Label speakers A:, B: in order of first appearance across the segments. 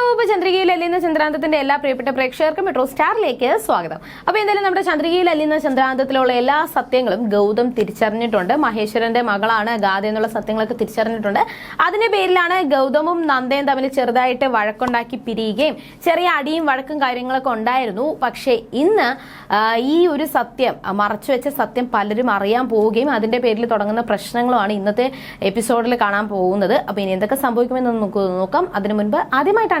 A: ഇപ്പൊ ചന്ദ്രികയിൽ അല്ലിന്ന ചന്ദ്രാന്തത്തിന്റെ എല്ലാ പ്രിയപ്പെട്ട പ്രേക്ഷകർക്കും മെട്രോ സ്റ്റാറിലേക്ക് സ്വാഗതം. അപ്പൊ എന്തായാലും നമ്മുടെ ചന്ദ്രികയിൽ അല്ലിന്ന ചന്ദ്രാന്തത്തിലുള്ള എല്ലാ സത്യങ്ങളും ഗൗതം തിരിച്ചറിഞ്ഞിട്ടുണ്ട്. മഹേശ്വരന്റെ മകളാണ് ഗാഥ എന്നുള്ള സത്യങ്ങളൊക്കെ തിരിച്ചറിഞ്ഞിട്ടുണ്ട്. അതിന്റെ പേരിലാണ് ഗൗതമും നന്ദയും തമ്മിൽ ചെറുതായിട്ട് വഴക്കുണ്ടാക്കി പിരിയുകയും ചെറിയ അടിയും വഴക്കും കാര്യങ്ങളൊക്കെ ഉണ്ടായിരുന്നു. പക്ഷേ ഇന്ന് ഈ ഒരു സത്യം മറച്ചുവെച്ച സത്യം പലരും അറിയാൻ പോവുകയും അതിന്റെ പേരിൽ തുടങ്ങുന്ന പ്രശ്നങ്ങളുമാണ് ഇന്നത്തെ എപ്പിസോഡിൽ കാണാൻ പോകുന്നത്. അപ്പൊ ഇനി എന്തൊക്കെ സംഭവിക്കുമെന്ന് നമുക്ക് നോക്കാം. അതിനു മുൻപ് ആദ്യമായിട്ടാണ്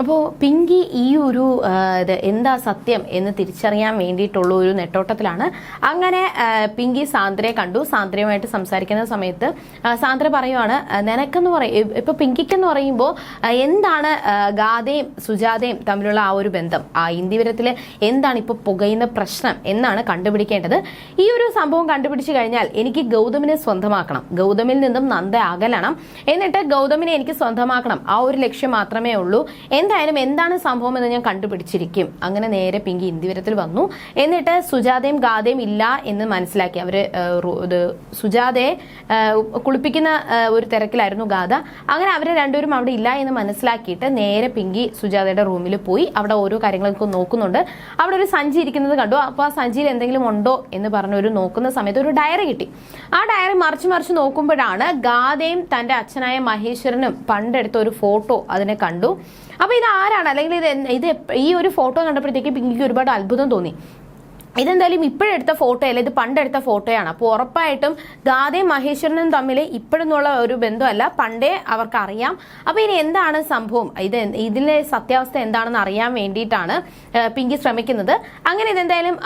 A: അപ്പോൾ പിങ്കി ഈ ഒരു ഇത് എന്താ സത്യം എന്ന് തിരിച്ചറിയാൻ വേണ്ടിയിട്ടുള്ള ഒരു നെട്ടോട്ടത്തിലാണ്. അങ്ങനെ പിങ്കി സാന്ദ്രയെ കണ്ടു. സാന്ദ്രയുമായിട്ട് സംസാരിക്കുന്ന സമയത്ത് സാന്ദ്ര പറയുവാണ് നിനക്കെന്ന് പറയും ഇപ്പൊ പിങ്കിക്കെന്ന് പറയുമ്പോൾ എന്താണ് ഗാഥയും സുജാതയും തമ്മിലുള്ള ആ ഒരു ബന്ധം? ആ ഇന്ത്യവരത്തിലെ എന്താണ് ഇപ്പോൾ പുകയുന്ന പ്രശ്നം എന്നാണ് കണ്ടുപിടിക്കേണ്ടത്. ഈ ഒരു സംഭവം കണ്ടുപിടിച്ചു കഴിഞ്ഞാൽ എനിക്ക് ഗൗതമിനെ സ്വന്തമാക്കണം. ഗൗതമിൽ നിന്നും നന്ദ അകലണം. എന്നിട്ട് ഗൗതമിനെ എനിക്ക് സ്വന്തമാക്കണം. ആ ഒരു ലക്ഷ്യം മാത്രമേ ഉള്ളൂ. എന്തായാലും എന്താണ് സംഭവം എന്ന് ഞാൻ കണ്ടുപിടിച്ചിരിക്കും. അങ്ങനെ നേരെ പിങ്കി ഇന്ദിവരത്തിൽ വന്നു. എന്നിട്ട് സുജാതയും ഗാദയും ഇല്ല എന്ന് മനസ്സിലാക്കി. അവർ സുജാതയെ കുളിപ്പിക്കുന്ന ഒരു തിരക്കിലായിരുന്നു ഗാഥ. അങ്ങനെ അവരെ രണ്ടുപേരും അവിടെ ഇല്ല എന്ന് മനസ്സിലാക്കിയിട്ട് നേരെ പിങ്കി സുജാതയുടെ റൂമിൽ പോയി. അവിടെ ഓരോ കാര്യങ്ങളൊക്കെ നോക്കുന്നുണ്ട്. അവിടെ ഒരു സഞ്ചി ഇരിക്കുന്നത് കണ്ടു. അപ്പോൾ ആ സഞ്ചിയിൽ എന്തെങ്കിലും ഉണ്ടോ എന്ന് പറഞ്ഞ ഒരു നോക്കുന്ന സമയത്ത് ഒരു ഡയറി കിട്ടി. ആ ഡയറി മറിച്ച് മറിച്ച് നോക്കുമ്പോഴാണ് ഗാഥയും തന്റെ അച്ഛനായ മഹേശ്വരനും പണ്ടെടുത്ത ഒരു ഫോട്ടോ അതിനെ കണ്ടു. അപ്പൊ ഇത് ആരാണ്? അല്ലെങ്കിൽ ഇത് ഇത് ഈ ഒരു ഫോട്ടോ കണ്ടപ്പോഴത്തേക്ക് പിങ്കിക്ക് ഒരുപാട് അത്ഭുതം തോന്നി. ഇതെന്തായാലും ഇപ്പോഴെടുത്ത ഫോട്ടോ അല്ല? ഇത് പണ്ടെടുത്ത ഫോട്ടോയാണ് അപ്പോൾ ഉറപ്പായിട്ടും ഗാദയും മഹേശ്വരനും തമ്മിൽ ഇപ്പോഴെന്നുള്ള ഒരു ബന്ധമല്ല. പണ്ടേ അവർക്കറിയാം. അപ്പോൾ ഇനി എന്താണ് സംഭവം? ഇത് ഇതിലെ സത്യാവസ്ഥ എന്താണെന്ന് അറിയാൻ വേണ്ടിയിട്ടാണ് പിങ്കി ശ്രമിക്കുന്നത്. അങ്ങനെ ഇതെന്തായാലും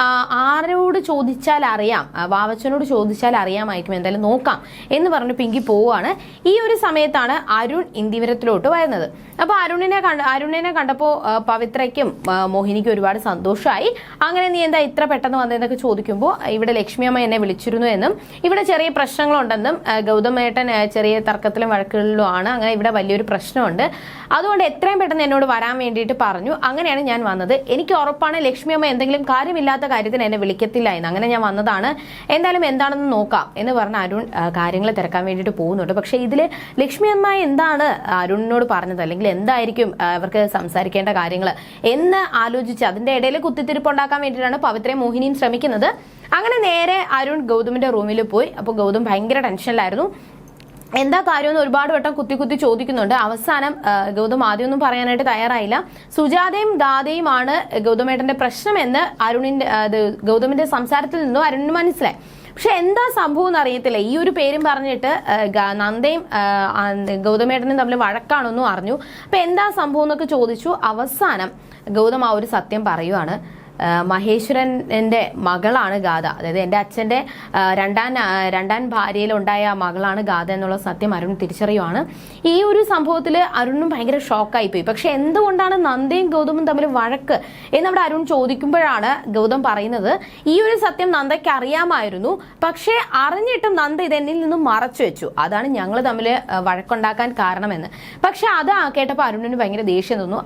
A: ആരോട് ചോദിച്ചാൽ അറിയാം. വാവച്ചനോട് ചോദിച്ചാൽ അറിയാമായിരിക്കും. എന്തായാലും നോക്കാം എന്ന് പറഞ്ഞ് പിങ്കി പോവുകയാണ്. ഈ ഒരു സമയത്താണ് അരുൺ ഇന്ദിവരത്തിലോട്ട് വരുന്നത്. അപ്പോൾ അരുണിനെ കണ്ട അരുണിനെ കണ്ടപ്പോൾ പവിത്രയ്ക്കും മോഹിനിക്കും ഒരുപാട് സന്തോഷമായി. അങ്ങനെ നീ എന്താ ഇത്ര പെട്ടെന്ന് വന്നതെന്നൊക്കെ ചോദിക്കുമ്പോൾ ഇവിടെ ലക്ഷ്മിയമ്മ എന്നെ വിളിച്ചിരുന്നു എന്നും ഇവിടെ ചെറിയ പ്രശ്നങ്ങളുണ്ടെന്നും ഗൗതമേട്ടൻ ചെറിയ തർക്കത്തിലും വഴക്കുകളിലും ആണ്. അങ്ങനെ ഇവിടെ വലിയൊരു പ്രശ്നമുണ്ട്. അതുകൊണ്ട് എത്രയും പെട്ടെന്ന് എന്നോട് വരാൻ വേണ്ടിയിട്ട് പറഞ്ഞു. അങ്ങനെയാണ് ഞാൻ വന്നത്. എനിക്ക് ഉറപ്പാണ് ലക്ഷ്മിയമ്മ എന്തെങ്കിലും കാര്യമില്ലാത്ത കാര്യത്തിന് എന്നെ വിളിക്കത്തില്ല എന്ന്. അങ്ങനെ ഞാൻ വന്നതാണ്. എന്തായാലും എന്താണെന്ന് നോക്കാം എന്ന് പറഞ്ഞ അരുൺ കാര്യങ്ങൾ തിരക്കാൻ വേണ്ടിയിട്ട് പോകുന്നുണ്ട്. പക്ഷേ ഇതിൽ ലക്ഷ്മിയമ്മ എന്താണ് അരുണിനോട് പറഞ്ഞത്? അല്ലെങ്കിൽ എന്തായിരിക്കും അവർക്ക് സംസാരിക്കേണ്ട കാര്യങ്ങൾ എന്ന് ആലോചിച്ച് അതിന്റെ ഇടയിൽ കുത്തിത്തിരിപ്പ് ഉണ്ടാക്കാൻ വേണ്ടിയിട്ടാണ് പവിത്രയും മോഹിനിയും ശ്രമിക്കുന്നത്. അങ്ങനെ നേരെ അരുൺ ഗൗതമിന്റെ റൂമിൽ പോയി. അപ്പോൾ ഗൗതം ഭയങ്കര ടെൻഷനിലായിരുന്നു എന്താ കാര്യമെന്ന് ഒരുപാട് വട്ടം കുത്തി കുത്തി ചോദിക്കുന്നുണ്ട്. അവസാനം ഗൗതം ആദ്യമൊന്നും പറയാനായിട്ട് തയ്യാറായില്ല. സുജാതയും ഗാഥയുമാണ് ഗൗതമേട്ടന്റെ പ്രശ്നമെന്ന് അരുണിന്റെ ഗൗതമിന്റെ സംസാരത്തിൽ നിന്നും അരുണിന് മനസ്സിലായി. പക്ഷെ എന്താ സംഭവം എന്ന് അറിയത്തില്ല. ഈ ഒരു പേരും പറഞ്ഞിട്ട് നന്ദയും ഗൗതമേട്ടനും തമ്മിൽ വഴക്കാണെന്നും അറിഞ്ഞു. അപ്പൊ എന്താ സംഭവം എന്നൊക്കെ ചോദിച്ചു. അവസാനം ഗൗതം ആ ഒരു സത്യം പറയുവാണ്. ആ, മഹേശ്വരന്റെ മകളാണ് ഗാഥ. അതായത് എന്റെ അച്ഛന്റെ രണ്ടാം രണ്ടാം ഭാര്യയിലുണ്ടായ മകളാണ് ഗാഥ എന്നുള്ള സത്യം അരുൺ തിരിച്ചറിയുവാണ്. ഈ ഒരു സംഭവത്തിൽ അരുണും ഭയങ്കര ഷോക്കായി പോയി. പക്ഷെ എന്തുകൊണ്ടാണ് നന്ദയും ഗൗതമും തമ്മിൽ വഴക്ക് എന്ന് അവിടെ അരുൺ ചോദിക്കുമ്പോഴാണ് ഗൗതം പറയുന്നത്. ഈ ഒരു സത്യം നന്ദയ്ക്ക് അറിയാമായിരുന്നു. പക്ഷേ അറിഞ്ഞിട്ടും നന്ദ ഇത് എന്നിൽ നിന്നും മറച്ചു വെച്ചു. അതാണ് ഞങ്ങൾ തമ്മിൽ വഴക്കുണ്ടാക്കാൻ കാരണമെന്ന്. പക്ഷെ അത് കേട്ടപ്പോൾ അരുണിന് ഭയങ്കര ദേഷ്യം തോന്നുന്നു.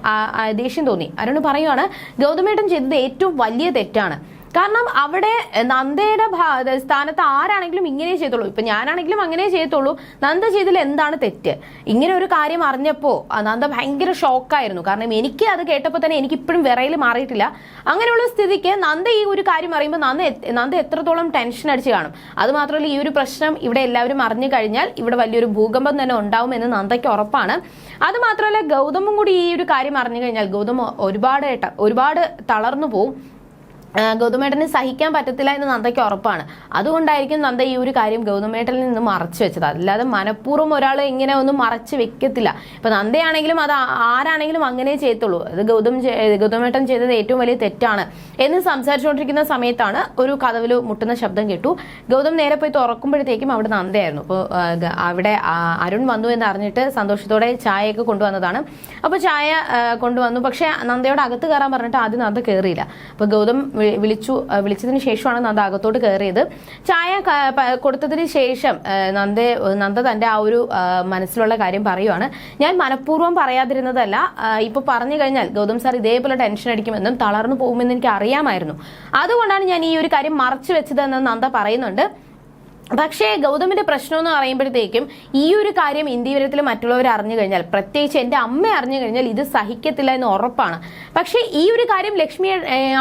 A: ദേഷ്യം തോന്നി. അരുൺ പറയുവാണ് ഗൗതമേട്ടൻ ചെയ്തത് ഏറ്റവും വലിയ തെറ്റാണ്. കാരണം അവിടെ നന്ദയുടെ സ്ഥാനത്ത് ആരാണെങ്കിലും ഇങ്ങനെ ചെയ്തോളൂ ഇപ്പൊ ഞാനാണെങ്കിലും അങ്ങനെ ചെയ്യത്തുള്ളൂ. നന്ദ ചെയ്തതിൽ എന്താണ് തെറ്റ്? ഇങ്ങനെ ഒരു കാര്യം അറിഞ്ഞപ്പോ നന്ദ ഭയങ്കര ഷോക്കായിരുന്നു. കാരണം എനിക്ക് അത് കേട്ടപ്പോൾ തന്നെ എനിക്ക് ഇപ്പോഴും വിറയിൽ മാറിയിട്ടില്ല. അങ്ങനെയുള്ള സ്ഥിതിക്ക് നന്ദ ഈ ഒരു കാര്യം അറിയുമ്പോൾ നന്ദ നന്ദ എത്രത്തോളം ടെൻഷൻ അടിച്ച് കാണും. അത് മാത്രമല്ല ഈ ഒരു പ്രശ്നം ഇവിടെ എല്ലാവരും അറിഞ്ഞു കഴിഞ്ഞാൽ ഇവിടെ വലിയൊരു ഭൂകമ്പം തന്നെ ഉണ്ടാവും എന്ന് നന്ദയ്ക്ക് ഉറപ്പാണ്. അത് മാത്രമല്ല ഗൗതമും കൂടി ഈ ഒരു കാര്യം അറിഞ്ഞു കഴിഞ്ഞാൽ ഗൗതം ഒരുപാട് ഒരുപാട് തളർന്നു പോവും. ഗൗതമേട്ടന് സഹിക്കാൻ പറ്റത്തില്ല എന്ന് നന്ദയ്ക്ക് ഉറപ്പാണ്. അതുകൊണ്ടായിരിക്കും നന്ദ ഈ ഒരു കാര്യം ഗൗതമേട്ടനിൽ നിന്ന് മറച്ചു വെച്ചത്. അല്ലാതെ മനഃപൂർവം ഒരാൾ ഇങ്ങനെ ഒന്നും മറച്ചു വെക്കത്തില്ല. ഇപ്പൊ നന്ദയാണെങ്കിലും അത് ആരാണെങ്കിലും അങ്ങനെ ചെയ്യത്തുള്ളൂ. അത് ഗൗതം ഗൗതമേട്ടൻ ചെയ്തത് ഏറ്റവും വലിയ തെറ്റാണ് എന്ന് സംസാരിച്ചുകൊണ്ടിരിക്കുന്ന സമയത്താണ് ഒരു കഥവിൽ മുട്ടുന്ന ശബ്ദം കേട്ടു. ഗൗതം നേരെ പോയി തുറക്കുമ്പോഴത്തേക്കും അവിടെ നന്ദയായിരുന്നു. അപ്പോൾ അവിടെ അരുൺ വന്നു എന്ന് അറിഞ്ഞിട്ട് സന്തോഷത്തോടെ ചായയൊക്കെ കൊണ്ടുവന്നതാണ്. അപ്പോൾ ചായ കൊണ്ടുവന്നു. പക്ഷേ നന്ദയോട് അകത്ത് കയറാൻ പറഞ്ഞിട്ട് ആദ്യം നന്ദ കയറിയില്ല അപ്പോൾ ഗൗതം വിളിച്ചു വിളിച്ചതിന് ശേഷമാണ് നന്ദ അകത്തോട്ട് കയറിയത്. ചായ കൊടുത്തതിന് ശേഷം നന്ദ നന്ദ തന്റെ ആ ഒരു മനസ്സിലുള്ള കാര്യം പറയുവാണ്. ഞാൻ മനഃപൂർവം പറയാതിരുന്നതല്ല ഇപ്പോൾ ഇപ്പൊ പറഞ്ഞു കഴിഞ്ഞാൽ ഗൗതം സാർ ഇതേപോലെ ടെൻഷൻ അടിക്കുമെന്നും തളർന്നു പോകുമെന്നും എനിക്ക് അറിയാമായിരുന്നു. അതുകൊണ്ടാണ് ഞാൻ ഈ ഒരു കാര്യം മറച്ചു വെച്ചതെന്ന് നന്ദ പറയുന്നുണ്ട്. പക്ഷേ ഗൗതമിന്റെ പ്രശ്നം എന്ന് പറയുമ്പോഴത്തേക്കും ഈ ഒരു കാര്യം ഇന്ത്യവരത്തിൽ മറ്റുള്ളവർ അറിഞ്ഞു കഴിഞ്ഞാൽ പ്രത്യേകിച്ച് എന്റെ അമ്മ അറിഞ്ഞു കഴിഞ്ഞാൽ ഇത് സഹിക്കത്തില്ല എന്ന് ഉറപ്പാണ്. പക്ഷേ ഈ ഒരു കാര്യം ലക്ഷ്മി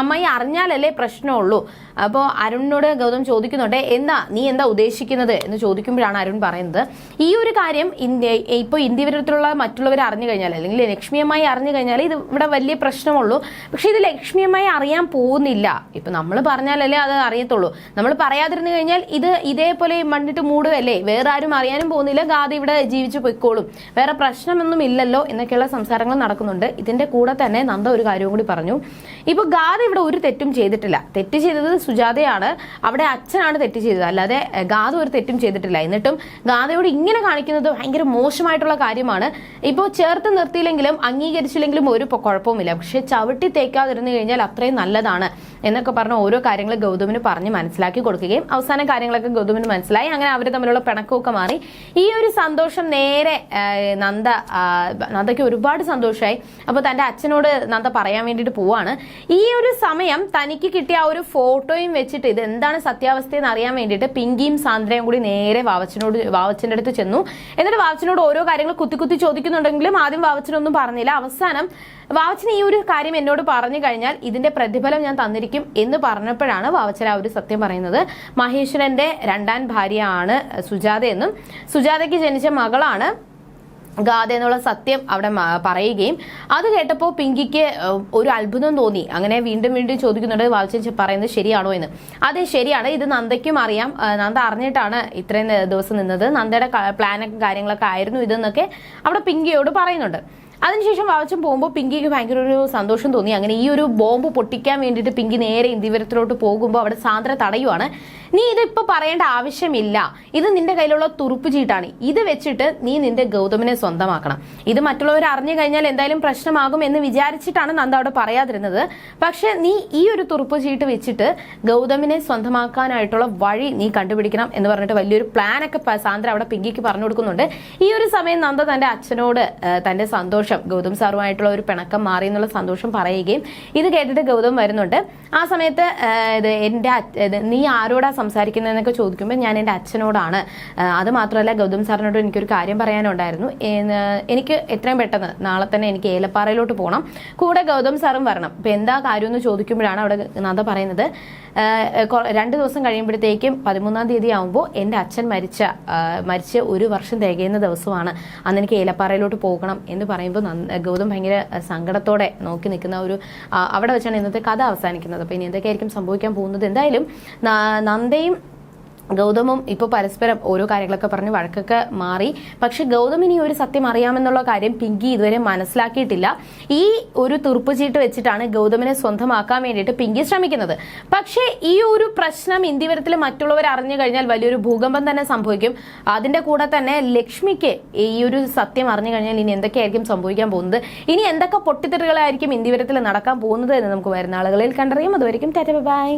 A: അമ്മായി അറിഞ്ഞാലല്ലേ പ്രശ്നമുള്ളൂ? അപ്പോൾ അരുണിനോട് ഗൗതം ചോദിക്കുന്നുണ്ട് എന്താ നീ എന്താ ഉദ്ദേശിക്കുന്നത്? എന്ന് ചോദിക്കുമ്പോഴാണ് അരുൺ പറയുന്നത്. ഈ ഒരു കാര്യം ഇന്ത്യ ഇപ്പോൾ ഇന്ത്യവരത്തിലുള്ള മറ്റുള്ളവർ അറിഞ്ഞു കഴിഞ്ഞാൽ അല്ലെങ്കിൽ ലക്ഷ്മി അമ്മായി അറിഞ്ഞു കഴിഞ്ഞാൽ ഇത് ഇവിടെ വലിയ പ്രശ്നമുള്ളൂ. പക്ഷേ ഇത് ലക്ഷ്മി അമ്മായി അറിയാൻ പോകുന്നില്ല. ഇപ്പൊ നമ്മൾ പറഞ്ഞാലല്ലേ അത് അറിയത്തുള്ളൂ. നമ്മൾ പറയാതിരുന്നു കഴിഞ്ഞാൽ ഇത് ഇതേപോലെ മണ്ണിട്ട് മൂടുകയല്ലേ? വേറെ ആരും അറിയാനും പോകുന്നില്ല. ഗാദി ഇവിടെ ജീവിച്ചു പൊയ്ക്കോളും. വേറെ പ്രശ്നമൊന്നും ഇല്ലല്ലോ എന്നൊക്കെയുള്ള സംസാരങ്ങൾ നടക്കുന്നുണ്ട്. ഇതിന്റെ കൂടെ തന്നെ നന്ദ ഒരു കാര്യവും കൂടി പറഞ്ഞു. ഇപ്പൊ ഗാദി ഇവിടെ ഒരു തെറ്റും ചെയ്തിട്ടില്ല. തെറ്റ് ചെയ്തത് സുജാതയാണ്. അവിടെ അച്ഛനാണ് തെറ്റ് ചെയ്തത്. അല്ലാതെ ഗാദ ഒരു തെറ്റും ചെയ്തിട്ടില്ല. എന്നിട്ടും ഗാദയോട് ഇങ്ങനെ കാണിക്കുന്നത് ഭയങ്കര മോശമായിട്ടുള്ള കാര്യമാണ്. ഇപ്പോൾ ചേർത്ത് നിർത്തിയില്ലെങ്കിലും അംഗീകരിച്ചില്ലെങ്കിലും ഒരു കുഴപ്പവുമില്ല. പക്ഷെ ചവിട്ടി തേക്കാതിരുന്നു കഴിഞ്ഞാൽ അത്രയും നല്ലതാണ്. എന്നൊക്കെ പറഞ്ഞ ഓരോ കാര്യങ്ങൾ ഗൗതമിന് പറഞ്ഞ് മനസ്സിലാക്കി കൊടുക്കുകയും അവസാന കാര്യങ്ങളൊക്കെ ഗൗതമിന് മനസ്സിലായി. അങ്ങനെ അവർ തമ്മിലുള്ള പിണക്കമൊക്കെ മാറി. ഈ ഒരു സന്തോഷം നേരെ നന്ദ നന്ദയ്ക്ക് ഒരുപാട് സന്തോഷമായി അപ്പോൾ തന്റെ അച്ഛനോട് നന്ദ പറയാൻ വേണ്ടിയിട്ട് പോവാണ്. ഈ ഒരു സമയം തനിക്ക് കിട്ടിയ ആ ഒരു ഫോട്ടോയും വെച്ചിട്ട് ഇത് എന്താണ് സത്യാവസ്ഥയെന്ന് അറിയാൻ വേണ്ടിയിട്ട് പിങ്കിയും സാന്ദ്രയും കൂടി നേരെ വാവച്ചനോട് വാവച്ചന്റെ അടുത്ത് ചെന്നു. എന്നിട്ട് വാവച്ചനോട് ഓരോ കാര്യങ്ങൾ കുത്തി കുത്തി ചോദിക്കുന്നുണ്ടെങ്കിലും ആദ്യം വാവച്ചനൊന്നും പറഞ്ഞില്ല. അവസാനം വാവച്ചൻ ഈ ഒരു കാര്യം എന്നോട് പറഞ്ഞു കഴിഞ്ഞാൽ ഇതിന്റെ പ്രതിഫലം ഞാൻ തന്നിരിക്കും. എന്ന് പറഞ്ഞപ്പോഴാണ് വാവച്ചര ഒരു സത്യം പറയുന്നത്. മഹേശ്വരന്റെ രണ്ടാം ഭാര്യയാണ് സുജാത എന്നും സുജാതയ്ക്ക് ജനിച്ച മകളാണ് ഗാഥ എന്നുള്ള സത്യം അവിടെ പറയുകയും അത് കേട്ടപ്പോൾ പിങ്കിക്ക് ഒരു അത്ഭുതം തോന്നി. അങ്ങനെ വീണ്ടും വീണ്ടും ചോദിക്കുന്നുണ്ട് വാവച്ചൻ പറയുന്നത് ശരിയാണോ എന്ന്. അതെ ശരിയാണ്. ഇത് നന്ദയ്ക്കും അറിയാം. നന്ദ അറിഞ്ഞിട്ടാണ് ഇത്രയും ദിവസം നിന്നത്. നന്ദയുടെ പ്ലാനൊക്കെ കാര്യങ്ങളൊക്കെ ആയിരുന്നു ഇതെന്നൊക്കെ അവിടെ പിങ്കിയോട് പറയുന്നുണ്ട്. അതിനുശേഷം വാവച്ചൻ പോകുമ്പോൾ പിങ്കിക്ക് ഭയങ്കര ഒരു സന്തോഷം തോന്നി. അങ്ങനെ ഈ ഒരു ബോംബ് പൊട്ടിക്കാൻ വേണ്ടിയിട്ട് പിങ്കി നേരെ ഇന്ത്യവരത്തിലോട്ട് പോകുമ്പോൾ അവിടെ സാന്ദ്ര തടയുവാണ്. നീ ഇതിപ്പോ പറയേണ്ട ആവശ്യമില്ല. ഇത് നിന്റെ കയ്യിലുള്ള തുറുപ്പ് ചീട്ടാണ്. ഇത് വെച്ചിട്ട് നീ നിന്റെ ഗൗതമനെ സ്വന്തമാക്കണം. ഇത് മറ്റുള്ളവർ അറിഞ്ഞു കഴിഞ്ഞാൽ എന്തായാലും പ്രശ്നമാകും എന്ന് വിചാരിച്ചിട്ടാണ് നന്ദ അവിടെ പറയാതിരുന്നത്. പക്ഷെ നീ ഈ ഒരു തുറുപ്പ് ചീട്ട് വെച്ചിട്ട് ഗൗതമിനെ സ്വന്തമാക്കാനായിട്ടുള്ള വഴി നീ കണ്ടുപിടിക്കണം എന്ന് പറഞ്ഞിട്ട് വലിയൊരു പ്ലാനൊക്കെ സാന്ദ്ര അവിടെ പിങ്കിക്ക് പറഞ്ഞു കൊടുക്കുന്നുണ്ട്. ഈ ഒരു സമയം നന്ദ തന്റെ അച്ഛനോട് തന്റെ സന്തോഷം ഗൗതം സാറുമായിട്ടുള്ള ഒരു പിണക്കം മാറി എന്നുള്ള സന്തോഷം പറയുകയും ഇത് കേട്ടിട്ട് ഗൗതം വരുന്നുണ്ട്. ആ സമയത്ത് ഇത് എന്റെ നീ ആരോടാ സംസാരിക്കുന്നതെന്നൊക്കെ ചോദിക്കുമ്പോൾ ഞാൻ എന്റെ അച്ഛനോടാണ്. അത് മാത്രമല്ല ഗൗതം സാറിനോട് എനിക്കൊരു കാര്യം പറയാനുണ്ടായിരുന്നു. എനിക്ക് എത്രയും പെട്ടെന്ന് നാളെ തന്നെ എനിക്ക് ഏലപ്പാറയിലോട്ട് പോകണം കൂടെ ഗൗതം സാറും വരണം. ഇപ്പം എന്താ കാര്യം എന്ന് ചോദിക്കുമ്പോഴാണ് അവിടെ നന്ദ പറയുന്നത്. രണ്ട് ദിവസം കഴിയുമ്പോഴത്തേക്കും പതിമൂന്നാം തീയതി ആകുമ്പോൾ എന്റെ അച്ഛൻ മരിച്ച മരിച്ച് ഒരു വർഷം തികയുന്ന ദിവസമാണ്. അന്ന് എനിക്ക് ഏലപ്പാറയിലോട്ട് പോകണം എന്ന് പറയുമ്പോൾ ഗൗതം ഭയങ്കര സങ്കടത്തോടെ നോക്കി നിൽക്കുന്ന ഒരു അവിടെ വെച്ചാണ് ഇന്നത്തെ കഥ അവസാനിക്കുന്നത്. അപ്പോൾ ഇനി എന്തൊക്കെയായിരിക്കും സംഭവിക്കാൻ പോകുന്നത്? എന്തായാലും നന്ദയും ഗൗതമും ഇപ്പോൾ പരസ്പരം ഓരോ കാര്യങ്ങളൊക്കെ പറഞ്ഞ് വഴക്കൊക്കെ മാറി. പക്ഷെ ഗൗതമിന് ഈ ഒരു സത്യം അറിയാമെന്നുള്ള കാര്യം പിങ്കി ഇതുവരെ മനസ്സിലാക്കിയിട്ടില്ല. ഈ ഒരു തുറുപ്പ് ചീട്ട് വെച്ചിട്ടാണ് ഗൗതമിനെ സ്വന്തമാക്കാൻ വേണ്ടിയിട്ട് പിങ്കി ശ്രമിക്കുന്നത്. പക്ഷേ ഈ ഒരു പ്രശ്നം ഇന്ത്യവരത്തിൽ മറ്റുള്ളവർ അറിഞ്ഞു കഴിഞ്ഞാൽ വലിയൊരു ഭൂകമ്പം തന്നെ സംഭവിക്കും. അതിന്റെ കൂടെ തന്നെ ലക്ഷ്മിക്ക് ഈ ഒരു സത്യം അറിഞ്ഞു കഴിഞ്ഞാൽ ഇനി എന്തൊക്കെയായിരിക്കും സംഭവിക്കാൻ പോകുന്നത്? ഇനി എന്തൊക്കെ പൊട്ടിത്തെറികളായിരിക്കും ഇന്ത്യവരത്തിൽ നടക്കാൻ പോകുന്നത് എന്ന് നമുക്ക് വരുന്ന ആളുകളിൽ കണ്ടറിയാം. അതുവരെയും ടാറ്റ ബൈ.